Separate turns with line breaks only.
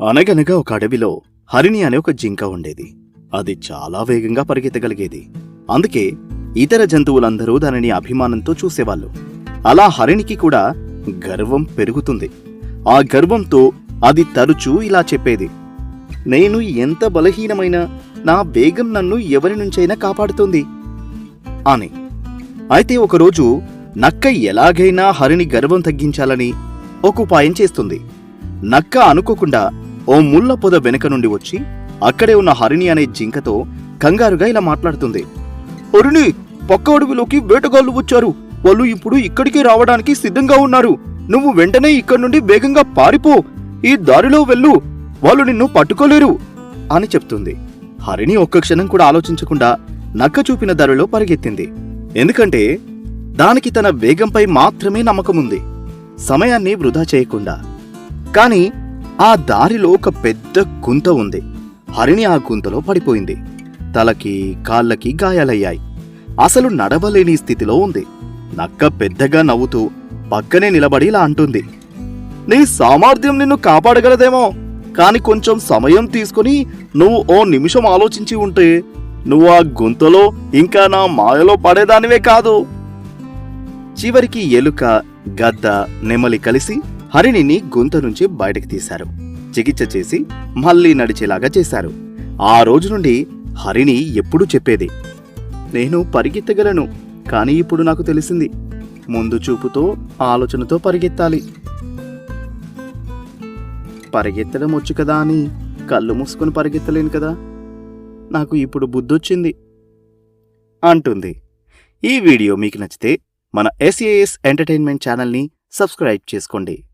అనగనగా ఒక అడవిలో హరిణి అనే ఒక జింక ఉండేది. అది చాలా వేగంగా పరిగెత్తగలిగేది. అందుకే ఇతర జంతువులందరూ దానిని అభిమానంతో చూసేవాళ్ళు. అలా హరిణికి కూడా గర్వం పెరుగుతుంది. ఆ గర్వంతో అది తరచూ ఇలా చెప్పేది. నేను ఎంత బలహీనమైన నా వేగం నన్ను ఎవరి నుంచైనా కాపాడుతుంది? అని. అయితే ఒకరోజు నక్క ఎలాగైనా హరిణి గర్వం తగ్గించాలని ఒక ఉపాయం చేస్తుంది. నక్క అనుకోకుండా ఓ ముళ్ళ పొద వెనుక నుండి వచ్చి అక్కడే ఉన్న హరిణి అనే జింకతో కంగారుగా ఇలా మాట్లాడుతుంది. హరిణి పక్క అడవిలోకి వేటగాళ్ళు వచ్చారు. వాళ్ళు ఇప్పుడు ఇక్కడికి రావడానికి సిద్ధంగా ఉన్నారు. నువ్వు వెంటనే ఇక్కడి నుండి వేగంగా పారిపో. ఈ దారిలో వెళ్ళు. వాళ్ళు నిన్ను పట్టుకోలేరు. అని చెప్తుంది. హరిణి ఒక్క క్షణం కూడా ఆలోచించకుండా నక్క చూపిన దారిలో పరిగెత్తింది. ఎందుకంటే దానికి తన వేగంపై మాత్రమే నమ్మకముంది. సమయాన్ని వృధా చేయకుండా. కాని ఆ దారిలో ఒక పెద్ద గుంత ఉంది. హరిణి ఆ గుంతలో పడిపోయింది. తలకి కాళ్ళకి గాయాలయ్యాయి. అసలు నడవలేని స్థితిలో ఉంది. నక్క పెద్దగా నవ్వుతూ పక్కనే నిలబడి ఇలా అంటుంది. నీ సామర్థ్యం నిన్ను కాపాడగలదేమో. కాని కొంచెం సమయం తీసుకుని నువ్వు ఓ నిమిషం ఆలోచించి ఉంటే నువ్వు ఆ గుంతలో ఇంకా నా మాయలో పడేదానివే కాదు. చివరికి ఎలుక గద్ద నెమలి కలిసి హరిణిని గుంత నుంచి బయటకు తీశారు. చికిత్స చేసి మళ్ళీ నడిచేలాగా చేశారు. ఆ రోజు నుండి హరిణి ఎప్పుడూ చెప్పేది నేను పరిగెత్తగలను కానీ ఇప్పుడు నాకు తెలిసింది. ముందు చూపుతో ఆలోచనతో పరిగెత్తాలి. పరిగెత్తడం వచ్చు కదా అని కళ్ళు మూసుకొని పరిగెత్తలేను కదా. నాకు ఇప్పుడు బుద్ధొచ్చింది. అంటుంది. ఈ వీడియో మీకు నచ్చితే మన ఎస్ఏఎస్ ఎంటర్టైన్మెంట్ ఛానల్ని సబ్స్క్రైబ్ చేసుకోండి.